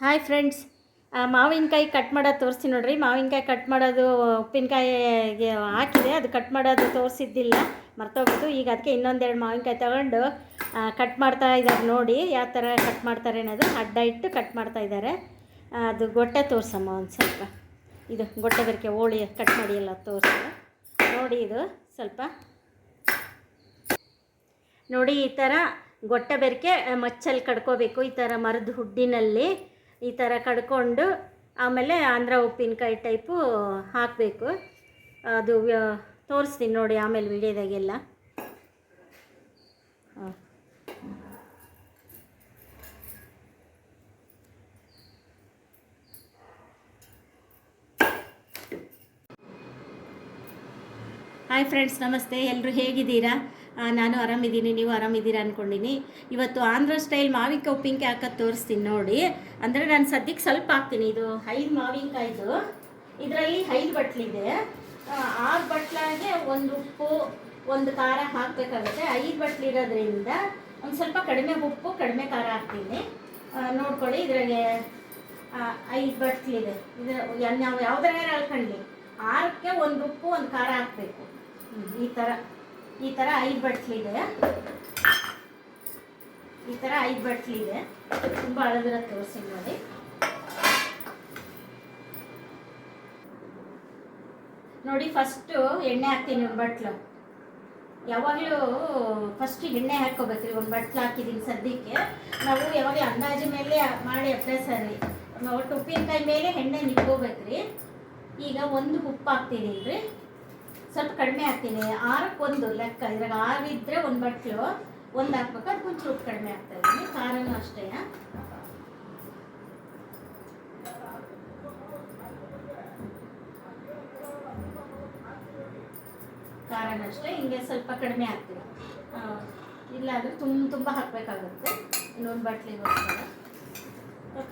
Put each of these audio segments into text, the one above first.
Hi friends ಮಾವಿನಕಾಯಿ cut ಮಾಡೋದು ತೋರಿಸ್ತೀನಿ ನೋಡ್ರಿ. ಮಾವಿನಕಾಯಿ ಕಟ್ ಮಾಡೋದು ಉಪ್ಪಿನಕಾಯಿಗೆ ಹಾಕಿದೆ. ಅದು ಕಟ್ ಮಾಡೋದು ತೋರಿಸಿದ್ದಿಲ್ಲ. ಮರ್ತೋಗ್ಬಿಟ್ಟು ಈಗ ಅದಕ್ಕೆ ಇನ್ನೊಂದೆರಡು ಮಾವಿನಕಾಯಿ ತಗೊಂಡು ಕಟ್ ಮಾಡ್ತಾ ಇದ್ದಾರೆ ನೋಡಿ ಯಾವ ಥರ ಕಟ್ ಮಾಡ್ತಾರೆ ಅನ್ನೋದು. ಅಡ್ಡ ಇಟ್ಟು ಕಟ್ ಮಾಡ್ತಾ ಇದ್ದಾರೆ ಅದು ಗೊಟ್ಟೆ ತೋರಿಸಮ್ಮ ಒಂದು ಸ್ವಲ್ಪ. ಇದು ಗೊಟ್ಟೆ ಬೆರಕೆ ಹೋಳಿ ಕಟ್ ಮಾಡಿ ಎಲ್ಲ ತೋರಿಸ. ನೋಡಿ ಇದು ಸ್ವಲ್ಪ. ನೋಡಿ ಈ ಥರ ಗೊಟ್ಟೆ ಬೆರಕೆ ಮಚ್ಚಲ್ಲಿ ಕಡ್ಕೋಬೇಕು. ಈ ಥರ ಮರದ ಹುಡ್ಡಿನಲ್ಲಿ ಈ ಥರ ಕಡ್ಕೊಂಡು ಆಮೇಲೆ ಆಂಧ್ರ ಉಪ್ಪಿನಕಾಯಿ ಟೈಪು ಹಾಕಬೇಕು. ಅದು ತೋರಿಸ್ತೀನಿ ನೋಡಿ ಆಮೇಲೆ ವಿಡಿಯೋದಾಗೆಲ್ಲ. ಹಾಯ್ ಫ್ರೆಂಡ್ಸ್ ನಮಸ್ತೆ. ಎಲ್ಲರೂ ಹೇಗಿದ್ದೀರಾ? ನಾನು ಆರಾಮಿದ್ದೀನಿ, ನೀವು ಆರಾಮಿದ್ದೀರಾ ಅಂದ್ಕೊಂಡಿನಿ ಇವತ್ತು ಆಂಧ್ರ ಸ್ಟೈಲ್ ಮಾವಿನಕಾಯಿ ಉಪ್ಪಿನಕಾಯಿ ಹಾಕೋದು ತೋರಿಸ್ತೀನಿ ನೋಡಿ. ಅಂದರೆ ನಾನು ಸದ್ಯಕ್ಕೆ ಸ್ವಲ್ಪ ಹಾಕ್ತೀನಿ. ಇದು ಐದು ಮಾವಿನಕಾಯಿದು. ಇದರಲ್ಲಿ ಐದು ಬಟ್ಲಿದೆ. ಆರು ಬಟ್ಲಾಗೆ ಒಂದು ಉಪ್ಪು, ಒಂದು ಖಾರ ಹಾಕಬೇಕಾಗುತ್ತೆ. ಐದು ಬಟ್ಲಿರೋದ್ರಿಂದ ಒಂದು ಸ್ವಲ್ಪ ಕಡಿಮೆ ಉಪ್ಪು, ಕಡಿಮೆ ಖಾರ ಹಾಕ್ತೀನಿ. ನೋಡ್ಕೊಳ್ಳಿ ಇದರಾಗೆ ಐದು ಬಟ್ಲಿದೆ. ಇದು ನಾವು ಯಾವ್ದಾರ ಹಾಕೊಂಡ್ಲಿ ಆರಕ್ಕೆ ಒಂದು ಉಪ್ಪು, ಒಂದು ಖಾರ ಹಾಕಬೇಕು. ಈ ಥರ ಈ ಥರ ಐದು ಬಟ್ಲಿದೆ ಈ ಥರ ಐದು ಬಟ್ಲಿದೆ ತುಂಬ ಹಳದಿರೋ ತೋರಿಸಿ ನೋಡಿ. ನೋಡಿ ಫಸ್ಟು ಎಣ್ಣೆ ಹಾಕ್ತೀನಿ ಒಂದು ಬಟ್ಲು. ಯಾವಾಗಲೂ ಫಸ್ಟ್ ಎಣ್ಣೆ ಹಾಕ್ಕೋಬೇಕ್ರಿ ಒಂದು ಬಟ್ಲು ಹಾಕಿದ್ದೀನಿ ಸದ್ಯಕ್ಕೆ. ನಾವು ಯಾವಾಗಲೂ ಅಂದಾಜು ಮೇಲೆ ಮಾಡಿ ಅಭ್ಯಾಸ ರೀ. ಒಟ್ಟು ಉಪ್ಪಿನಕಾಯಿ ಮೇಲೆ ಎಣ್ಣೆ ನಿಂತ್ಕೋಬೇಕ್ರಿ ಈಗ ಒಂದು ಉಪ್ಪು ಹಾಕ್ತೀನಿ ರೀ ಸ್ವಲ್ಪ ಕಡಿಮೆ ಹಾಕ್ತೀನಿ ಆರಕ್ಕೆ ಒಂದು ಲೆಕ್ಕ ಇದ್ರಾಗ ಆರು ಇದ್ದರೆ ಒಂದು ಬಟ್ಲು, ಒಂದು ಹಾಕ್ಬೇಕು ಉಪ್ಪು ಕಡಿಮೆ ಆಗ್ತಾ ಇದ್ದೀನಿ. ಖಾರನೂ ಅಷ್ಟೇ. ಖಾರನೂ ಅಷ್ಟೇ, ಹಿಂಗೆ ಸ್ವಲ್ಪ ಕಡಿಮೆ ಹಾಕ್ತೀನಿ ಇಲ್ಲಾಂದರೆ ತುಂಬ ತುಂಬ ಹಾಕಬೇಕಾಗುತ್ತೆ. ಇನ್ನೊಂದು ಬಟ್ಲಿಗೋಸ್ಕರ.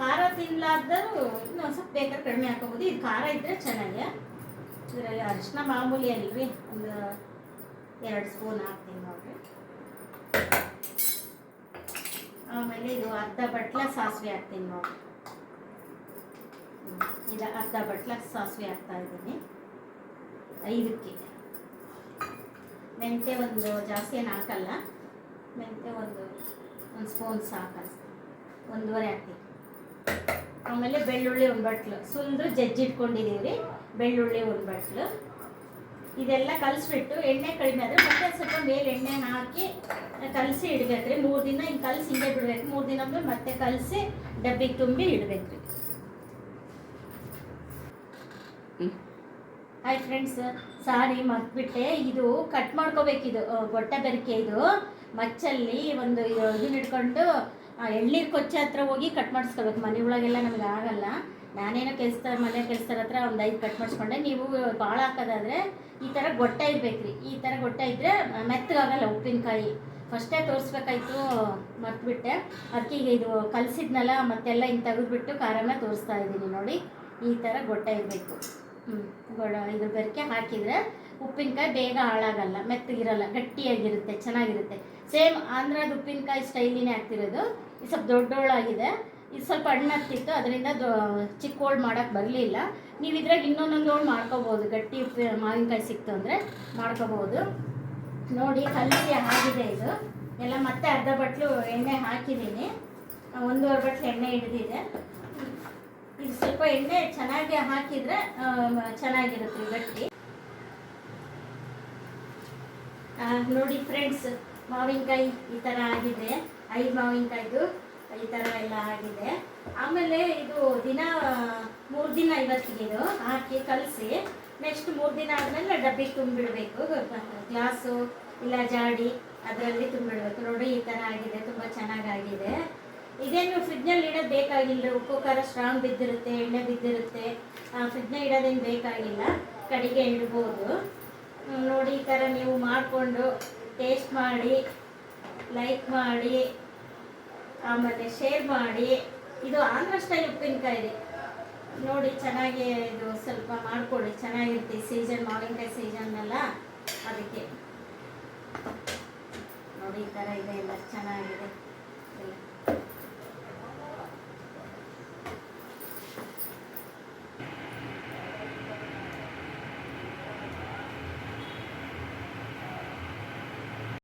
ಖಾರ ತಿನ್ನಲಾರ್ದರೂ ಇನ್ನೊಂದು ಸ್ವಲ್ಪ ಬೇಕಾದ್ರೆ ಕಡಿಮೆ ಹಾಕೋಬೋದು ಇದು ಖಾರ ಇದ್ದರೆ ಚೆನ್ನಾಗಿ. ಇದರಲ್ಲಿ ಅರಿಶಿನ ಮಾಮೂಲಿ ಅಲ್ರಿ ಒಂದು ಎರಡು ಸ್ಪೂನ್ ಹಾಕ್ತೀನಿ ನೋಡ್ರಿ. ಆಮೇಲೆ ಇದು ಅರ್ಧ ಬಟ್ಲ ಸಾಸಿವೆ ಹಾಕ್ತೀನಿ ನೋಡ್ರಿ. ಇಲ್ಲ ಅರ್ಧ ಬಟ್ಲ ಸಾಸಿವೆ ಹಾಕ್ತಾ ಇದ್ದೀನಿ. ಐದಕ್ಕೆ. ಮೆಂತೆ ಒಂದು ಜಾಸ್ತಿ ಏನು ಹಾಕಲ್ಲ. ಮೆಂತೆ ಒಂದು ಒಂದು ಸ್ಪೂನ್ ಸಾಕು ಒಂದೂವರೆ ಹಾಕ್ತೀನಿ. ಆಮೇಲೆ ಬೆಳ್ಳುಳ್ಳಿ ಒಂದು ಬಟ್ಲು. ಸುಲಿದು ಜಜ್ಜಿಟ್ಕೊಂಡಿದ್ದೀವಿ. ರೀ ಬೆಳ್ಳುಳ್ಳಿ ಒಂದು ಬಟ್ಲು ಇದೆಲ್ಲ ಕಲಿಸ್ಬಿಟ್ಟು ಎಣ್ಣೆ ಕಡಿಮೆ ಆದರೆ ಮತ್ತೆ ಸ್ವಲ್ಪ ಮೇಲೆ ಎಣ್ಣೆ ಹಾಕಿ ಕಲಸಿ ಇಡ್ಬೇಕು ರೀ ಮೂರು ದಿನ ಹಿಂಗೆ ಕಲಸಿ ಹಿಂಗೆ ಬಿಡ್ಬೇಕು. ಮೂರು ದಿನ ಅಂದ್ರೆ ಮತ್ತೆ ಕಲಸಿ ಡಬ್ಬಿಗೆ ತುಂಬಿ ಇಡ್ಬೇಕು ರೀ ಹಾಯ್ ಫ್ರೆಂಡ್ಸ್ ಸಾರಿ ಮಗ್ಬಿಟ್ಟೆ ಇದು ಕಟ್ ಮಾಡ್ಕೋಬೇಕು ಇದು. ಗೊಟ್ಟೆ ಬೆರಕೆ ಇದು. ಮಚ್ಚಲ್ಲಿ ಒಂದು ಇದನ್ನ ಹಿಡ್ಕೊಂಡು ಆ, ಎಳ್ನೀರು ಕೊಚ್ಚೆ ಹತ್ರ ಹೋಗಿ ಕಟ್ ಮಾಡಿಸ್ಕೋಬೇಕು. ಮನೆ ಒಳಗೆಲ್ಲ ನಮ್ಗೆ ಆಗಲ್ಲ. ನಾನೇನೋ ಕೆಲಸ ಮನೆ ಕೆಲಸದ ಹತ್ರ ಒಂದು ಐದು ಕಟ್ ಮಾಡಿಸ್ಕೊಂಡೆ. ನೀವು ಭಾಳ ಹಾಕೋದಾದ್ರೆ ಈ ಥರ ಗೊಟ್ಟೆ ಇರಬೇಕ್ರಿ. ಈ ಥರ ಗೊಟ್ಟೆ ಇದ್ದರೆ ಮೆತ್ತಗಾಗಲ್ಲ ಉಪ್ಪಿನಕಾಯಿ. ಫಸ್ಟೇ ತೋರಿಸ್ಬೇಕಾಯ್ತು, ಮರ್ತ್ಬಿಟ್ಟೆ. ಅದಕ್ಕೆ ಇದು ಕಲಸಿದ್ನಲ್ಲ, ಮತ್ತೆಲ್ಲ ಹಿಂಗೆ ತೆಗೆದ್ಬಿಟ್ಟು ಖಾರನ ತೋರಿಸ್ತಾ ಇದ್ದೀನಿ ನೋಡಿ. ಈ ಥರ ಗೊಟ್ಟೆ ಇರಬೇಕು. ಹ್ಞೂ ಗೊಡ ಇದ್ರ ಬೆರಕೆ ಹಾಕಿದರೆ ಉಪ್ಪಿನಕಾಯಿ ಬೇಗ ಹಾಳಾಗಲ್ಲ, ಮೆತ್ತಗಿರಲ್ಲ, ಗಟ್ಟಿಯಾಗಿರುತ್ತೆ, ಚೆನ್ನಾಗಿರುತ್ತೆ. ಸೇಮ್ ಆಂಧ್ರದ ಉಪ್ಪಿನಕಾಯಿ ಸ್ಟೈಲಿನೇ ಆಗ್ತಿರೋದು. ಇದು ಸ್ವಲ್ಪ ದೊಡ್ಡೋಳಾಗಿದೆ. ಇದು ಸ್ವಲ್ಪ ಹಣ್ಣಾಗ್ತಿತ್ತು ಅದರಿಂದ ಚಿಕ್ಕ ಹೋಳು ಮಾಡೋಕ್ಕೆ ಬರಲಿಲ್ಲ. ನೀವು ಇದ್ರಾಗ ಇನ್ನೊಂದೊಂದು ಹೋಳು ಮಾಡ್ಕೋಬೋದು, ಗಟ್ಟಿ ಮಾವಿನಕಾಯಿ ಸಿಕ್ತು ಅಂದರೆ ಮಾಡ್ಕೋಬೋದು. ನೋಡಿ ಕಲಸಿ ಆಗಿದೆ ಇದು. ಎಲ್ಲ ಮತ್ತೆ ಅರ್ಧ ಬಟ್ಲು ಎಣ್ಣೆ ಹಾಕಿದ್ದೀನಿ. ಒಂದೂವರೆ ಬಟ್ಲು ಎಣ್ಣೆ ಹಿಡಿದಿದೆ. ಇದು ಸ್ವಲ್ಪ ಎಣ್ಣೆ ಚೆನ್ನಾಗಿ ಹಾಕಿದರೆ ಚೆನ್ನಾಗಿರುತ್ತೆ ಗಟ್ಟಿ. ನೋಡಿ ಫ್ರೆಂಡ್ಸ್, ಮಾವಿನಕಾಯಿ ಈ ಥರ ಆಗಿದೆ. ಐದು ಮಾವಿನಕಾಯ್ದು. ಈ ಥರ ಎಲ್ಲ ಆಗಿದೆ. ಆಮೇಲೆ ಇದು ದಿನ, ಮೂರು ದಿನ ಇವತ್ತಿಗೆ ಇದು ಹಾಕಿ ಕಲಸಿ ನೆಕ್ಸ್ಟ್ ಮೂರು ದಿನ ಆದಮೇಲೆ ಡಬ್ಬಿ ತುಂಬಿಡಬೇಕು. ಗ್ಲಾಸು ಇಲ್ಲ ಜಾಡಿ, ಅದರಲ್ಲಿ ತುಂಬಿಡಬೇಕು. ನೋಡಿ, ಈ ಥರ ಆಗಿದೆ, ತುಂಬ ಚೆನ್ನಾಗಾಗಿದೆ. ಇದೇನು ಫ್ರಿಜ್ನಲ್ಲಿ ಇಡೋದು ಬೇಕಾಗಿಲ್ಲ. ಉಪ್ಪು, ಖಾರ ಸ್ಟ್ರಾಂಗ್ ಬಿದ್ದಿರುತ್ತೆ, ಎಣ್ಣೆ ಬಿದ್ದಿರುತ್ತೆ. ಫ್ರಿಜ್ನ ಇಡೋದೇನು ಬೇಕಾಗಿಲ್ಲ. ಕಡೆಗೆ ಇಡ್ಬೋದು. ನೋಡಿ, ಈ ಥರ ನೀವು ಮಾಡಿಕೊಂಡು ಟೇಸ್ಟ್ ಮಾಡಿ ಲೈಕ್ ಮಾಡಿ. ಆಮೇಲೆ ಶೇರ್ ಮಾಡಿ. ಇದು ಆಂಧ್ರ ಸ್ಟೈಲ್ ಉಪ್ಪಿನಕಾಯಿ ಇದೆ ನೋಡಿ, ಚೆನ್ನಾಗಿ ಇದು ಸ್ವಲ್ಪ ಮಾಡಿಕೊಡಿ. ಚೆನ್ನಾಗಿರುತ್ತೆ ಸೀಸನ್ ಮಾವಿನಕಾಯಿ ಸೀಸನ್ ಅದಕ್ಕೆ ನೋಡಿ, ಈ ಥರ ಇದೆ ಎಲ್ಲ ಚೆನ್ನಾಗಿದೆ.